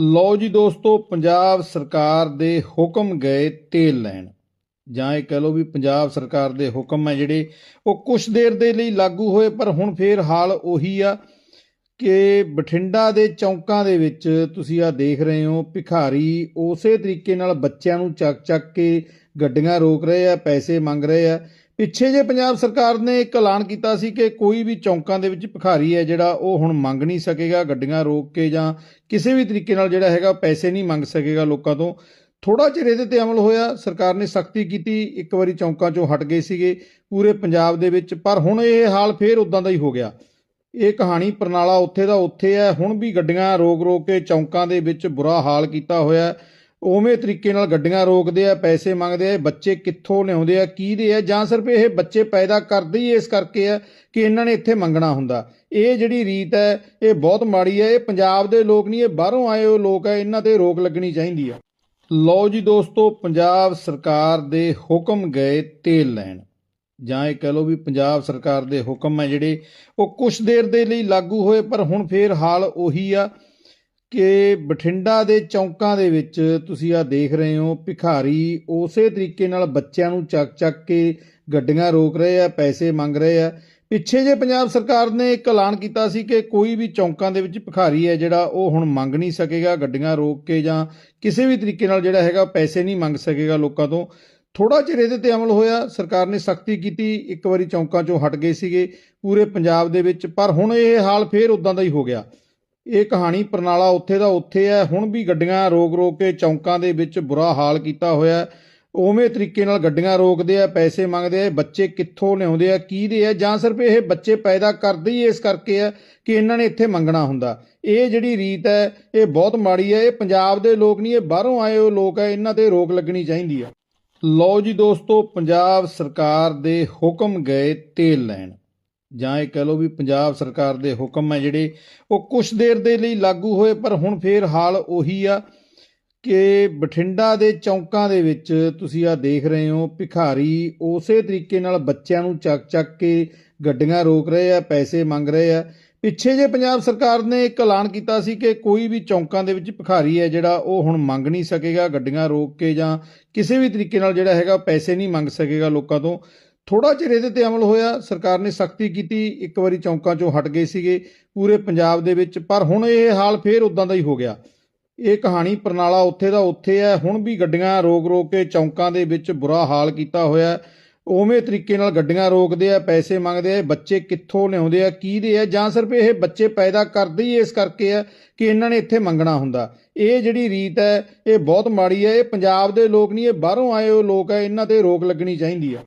ਲਓ ਜੀ ਦੋਸਤੋ, ਪੰਜਾਬ ਸਰਕਾਰ ਦੇ ਹੁਕਮ ਗਏ ਤੇਲ ਲੈਣ। ਜਾਂ ਇਹ ਕਹ ਲਓ ਵੀ ਪੰਜਾਬ ਸਰਕਾਰ ਦੇ ਹੁਕਮ ਹੈ ਜਿਹੜੇ, ਉਹ ਕੁਝ ਦੇਰ ਦੇ ਲਈ ਲਾਗੂ ਹੋਏ, ਪਰ ਹੁਣ ਫੇਰ ਹਾਲ ਉਹੀ ਆ ਕਿ ਬਠਿੰਡਾ ਦੇ ਚੌਂਕਾਂ ਦੇ ਵਿੱਚ ਤੁਸੀਂ ਆ ਦੇਖ ਰਹੇ ਹੋ, ਭਿਖਾਰੀ ਉਸੇ ਤਰੀਕੇ ਨਾਲ ਬੱਚਿਆਂ ਨੂੰ ਚੱਕ ਚੱਕ ਕੇ ਗੱਡੀਆਂ ਰੋਕ ਰਹੇ ਆ, ਪੈਸੇ ਮੰਗ ਰਹੇ ਆ। ਪਿੱਛੇ ਜੇ ਪੰਜਾਬ ਸਰਕਾਰ ਨੇ ਇੱਕ ਐਲਾਨ ਕੀਤਾ ਸੀ ਕਿ ਕੋਈ ਵੀ ਚੌਂਕਾਂ ਦੇ ਵਿੱਚ ਭਿਖਾਰੀ ਹੈ ਜਿਹੜਾ ਉਹ ਹੁਣ ਮੰਗ ਨਹੀਂ ਸਕੇਗਾ, ਗੱਡੀਆਂ ਰੋਕ ਕੇ ਜਾਂ ਕਿਸੇ ਵੀ ਤਰੀਕੇ ਨਾਲ ਜਿਹੜਾ ਹੈਗਾ ਪੈਸੇ ਨਹੀਂ ਮੰਗ ਸਕੇਗਾ ਲੋਕਾਂ ਤੋਂ। ਥੋੜਾ ਚਿਰ ਇਹਦੇ ਤੇ ਅਮਲ ਹੋਇਆ, ਸਰਕਾਰ ਨੇ ਸਖਤੀ ਕੀਤੀ, ਇੱਕ ਵਾਰੀ ਚੌਂਕਾਂ ਚੋਂ ਹਟ ਗਏ ਸੀਗੇ ਪੂਰੇ ਪੰਜਾਬ ਦੇ ਵਿੱਚ, ਪਰ ਹੁਣ ਇਹ ਹਾਲ ਫੇਰ ਉਦਾਂ ਦਾ ਹੀ ਹੋ ਗਿਆ। ਇਹ ਕਹਾਣੀ ਪਰਨਾਲਾ ਉੱਥੇ ਦਾ ਉੱਥੇ ਹੈ, ਹੁਣ ਵੀ ਗੱਡੀਆਂ ਰੋਕ ਰੋਕ ਕੇ ਚੌਂਕਾਂ ਦੇ ਵਿੱਚ ਬੁਰਾ ਹਾਲ ਕੀਤਾ ਹੋਇਆ। ਉਵੇਂ ਤਰੀਕੇ ਨਾਲ ਗੱਡੀਆਂ ਰੋਕਦੇ ਆ, ਪੈਸੇ ਮੰਗਦੇ ਆ ਬੱਚੇ ਕਿੱਥੋਂ ਲਿਆਉਂਦੇ ਆ, ਕੀ ਦੇ ਆ, ਜਾਂ ਸਿਰਫ ਇਹ ਬੱਚੇ ਪੈਦਾ ਕਰਦੇ ਹੀ ਇਸ ਕਰਕੇ ਆ ਕਿ ਇਹਨਾਂ ਨੇ ਇੱਥੇ ਮੰਗਣਾ ਹੁੰਦਾ। ਇਹ ਜਿਹੜੀ ਰੀਤ ਹੈ, ਇਹ ਬਹੁਤ ਮਾੜੀ ਹੈ, ਇਹ ਪੰਜਾਬ ਦੇ ਲੋਕ ਨਹੀਂ, ਇਹ ਬਾਹਰੋਂ ਆਏ ਹੋਏ ਲੋਕ ਹੈ ਇਹਨਾਂ ਤੇ ਰੋਕ ਲੱਗਣੀ ਚਾਹੀਦੀ ਆ। ਲਓ ਜੀ ਦੋਸਤੋ, ਪੰਜਾਬ ਸਰਕਾਰ ਦੇ ਹੁਕਮ ਗਏ ਤੇਲ ਲੈਣ। ਜਾਂ ਇਹ ਕਹਿ ਲਓ ਵੀ ਪੰਜਾਬ ਸਰਕਾਰ ਦੇ ਹੁਕਮ ਹੈ ਜਿਹੜੇ, ਉਹ ਕੁਝ ਦੇਰ ਦੇ ਲਈ ਲਾਗੂ ਹੋਏ, ਪਰ ਹੁਣ ਫੇਰ ਹਾਲ ਉਹੀ ਆ ਕਿ ਬਠਿੰਡਾ ਦੇ ਚੌਂਕਾਂ ਦੇ ਵਿੱਚ ਤੁਸੀਂ ਆ ਦੇਖ ਰਹੇ ਹੋ, ਭਿਖਾਰੀ ਉਸੇ ਤਰੀਕੇ ਨਾਲ ਬੱਚਿਆਂ ਨੂੰ ਚੱਕ ਚੱਕ ਕੇ ਗੱਡੀਆਂ ਰੋਕ ਰਹੇ ਆ, ਪੈਸੇ ਮੰਗ ਰਹੇ ਆ। ਪਿੱਛੇ ਜੇ ਪੰਜਾਬ ਸਰਕਾਰ ਨੇ ਇੱਕ ਐਲਾਨ ਕੀਤਾ ਸੀ ਕਿ ਕੋਈ ਵੀ ਚੌਂਕਾਂ ਦੇ ਵਿੱਚ ਭਿਖਾਰੀ ਹੈ ਜਿਹੜਾ ਉਹ ਹੁਣ ਮੰਗ ਨਹੀਂ ਸਕੇਗਾ ਗੱਡੀਆਂ ਰੋਕ ਕੇ ਜਾਂ ਕਿਸੇ ਵੀ ਤਰੀਕੇ ਨਾਲ ਜਿਹੜਾ ਹੈਗਾ ਪੈਸੇ ਨਹੀਂ ਮੰਗ ਸਕੇਗਾ ਲੋਕਾਂ ਤੋਂ। ਥੋੜਾ ਚਿਰ ਇਹਦੇ ਤੇ ਅਮਲ ਹੋਇਆ, ਸਰਕਾਰ ਨੇ ਸਖਤੀ ਕੀਤੀ, ਇੱਕ ਵਾਰੀ ਚੌਂਕਾਂ ਚੋਂ ਹਟ ਗਏ ਸੀਗੇ ਪੂਰੇ ਪੰਜਾਬ ਦੇ ਵਿੱਚ, ਪਰ ਹੁਣ ਇਹ ਹਾਲ ਫੇਰ ਉਦਾਂ ਦਾ ਹੀ ਹੋ ਗਿਆ। ਇਹ ਕਹਾਣੀ ਪਰਨਾਲਾ ਉੱਥੇ ਦਾ ਉੱਥੇ ਹੈ। ਹੁਣ ਵੀ ਗੱਡੀਆਂ ਰੋਕ ਰੋਕ ਕੇ ਚੌਂਕਾਂ ਦੇ ਵਿੱਚ ਬੁਰਾ ਹਾਲ ਕੀਤਾ ਹੋਇਆ ਉਵੇਂ ਤਰੀਕੇ ਨਾਲ ਗੱਡੀਆਂ ਰੋਕਦੇ ਆ, ਪੈਸੇ ਮੰਗਦੇ ਆ ਬੱਚੇ ਕਿੱਥੋਂ ਲਿਆਉਂਦੇ ਆ, ਕੀ ਦੇ ਆ, ਜਾਂ ਸਿਰਫ ਇਹ ਬੱਚੇ ਪੈਦਾ ਕਰਦੇ ਹੀ ਇਸ ਕਰਕੇ ਆ ਕਿ ਇਹਨਾਂ ਨੇ ਇੱਥੇ ਮੰਗਣਾ ਹੁੰਦਾ। ਇਹ ਜਿਹੜੀ ਰੀਤ ਹੈ, ਇਹ ਬਹੁਤ ਮਾੜੀ ਹੈ। ਇਹ ਪੰਜਾਬ ਦੇ ਲੋਕ ਨਹੀਂ, ਇਹ ਬਾਹਰੋਂ ਆਏ ਹੋਏ ਲੋਕ ਹੈ, ਇਹਨਾਂ ਤੇ ਰੋਕ ਲੱਗਣੀ ਚਾਹੀਦੀ ਆ ਲਓ ਜੀ ਦੋਸਤੋ, ਪੰਜਾਬ ਸਰਕਾਰ ਦੇ ਹੁਕਮ ਗਏ ਤੇਲ ਲੈਣ। ਜਾਂ ਇਹ ਕਹਿ ਲਓ ਵੀ ਪੰਜਾਬ ਸਰਕਾਰ ਦੇ ਹੁਕਮ ਹੈ ਜਿਹੜੇ, ਉਹ ਕੁਝ ਦੇਰ ਦੇ ਲਈ ਲਾਗੂ ਹੋਏ, ਪਰ ਹੁਣ ਫੇਰ ਹਾਲ ਉਹੀ ਆ ਕਿ ਬਠਿੰਡਾ ਦੇ ਚੌਂਕਾਂ ਦੇ ਵਿੱਚ ਤੁਸੀਂ ਆ ਦੇਖ ਰਹੇ ਹੋ, ਭਿਖਾਰੀ ਉਸੇ ਤਰੀਕੇ ਨਾਲ ਬੱਚਿਆਂ ਨੂੰ ਚੱਕ ਚੱਕ ਕੇ ਗੱਡੀਆਂ ਰੋਕ ਰਹੇ ਆ, ਪੈਸੇ ਮੰਗ ਰਹੇ ਆ। ਪਿੱਛੇ ਜੇ ਪੰਜਾਬ ਸਰਕਾਰ ਨੇ ਇੱਕ ਐਲਾਨ ਕੀਤਾ ਸੀ ਕਿ ਕੋਈ ਵੀ ਚੌਂਕਾਂ ਦੇ ਵਿੱਚ ਭਿਖਾਰੀ ਹੈ ਜਿਹੜਾ, ਉਹ ਹੁਣ ਮੰਗ ਨਹੀਂ ਸਕੇਗਾ ਗੱਡੀਆਂ ਰੋਕ ਕੇ ਜਾਂ ਕਿਸੇ ਵੀ ਤਰੀਕੇ ਨਾਲ ਜਿਹੜਾ ਹੈਗਾ ਪੈਸੇ ਨਹੀਂ ਮੰਗ ਸਕੇਗਾ ਲੋਕਾਂ ਤੋਂ। ਥੋੜਾ ਚਿਰ ਇਹਦੇ ਤੇ ਅਮਲ ਹੋਇਆ, ਸਰਕਾਰ ਨੇ ਸਖਤੀ ਕੀਤੀ, ਇੱਕ ਵਾਰੀ ਚੌਂਕਾਂ ਚੋਂ ਹਟ ਗਏ ਸੀਗੇ ਪੂਰੇ ਪੰਜਾਬ ਦੇ ਵਿੱਚ, ਪਰ ਹੁਣ ਇਹ ਹਾਲ ਫੇਰ ਉਦਾਂ ਦਾ ਹੀ ਹੋ ਗਿਆ। ਇਹ ਕਹਾਣੀ ਪ੍ਰਣਾਲਾ ਉੱਥੇ ਦਾ ਉੱਥੇ ਹੈ, ਹੁਣ ਵੀ ਗੱਡੀਆਂ ਰੋਕ ਰੋਕ ਕੇ ਚੌਂਕਾਂ ਦੇ ਵਿੱਚ ਬੁਰਾ ਹਾਲ ਕੀਤਾ ਹੋਇਆ ਉਵੇਂ ਤਰੀਕੇ ਨਾਲ ਗੱਡੀਆਂ ਰੋਕਦੇ ਆ, ਪੈਸੇ ਮੰਗਦੇ ਆ ਬੱਚੇ ਕਿੱਥੋਂ ਲਿਆਉਂਦੇ ਆ, ਕੀ ਦੇ ਆ, ਜਾਂ ਸਿਰਫ ਇਹ ਬੱਚੇ ਪੈਦਾ ਕਰਦੇ ਹੀ ਇਸ ਕਰਕੇ ਆ ਕਿ ਇਹਨਾਂ ਨੇ ਇੱਥੇ ਮੰਗਣਾ ਹੁੰਦਾ। ਇਹ ਜਿਹੜੀ ਰੀਤ ਹੈ, ਇਹ ਬਹੁਤ ਮਾੜੀ ਹੈ, ਇਹ ਪੰਜਾਬ ਦੇ ਲੋਕ ਨਹੀਂ, ਇਹ ਬਾਹਰੋਂ ਆਏ ਹੋਏ ਲੋਕ ਹੈ, ਇਹਨਾਂ ਤੇ ਰੋਕ ਲੱਗਣੀ ਚਾਹੀਦੀ ਆ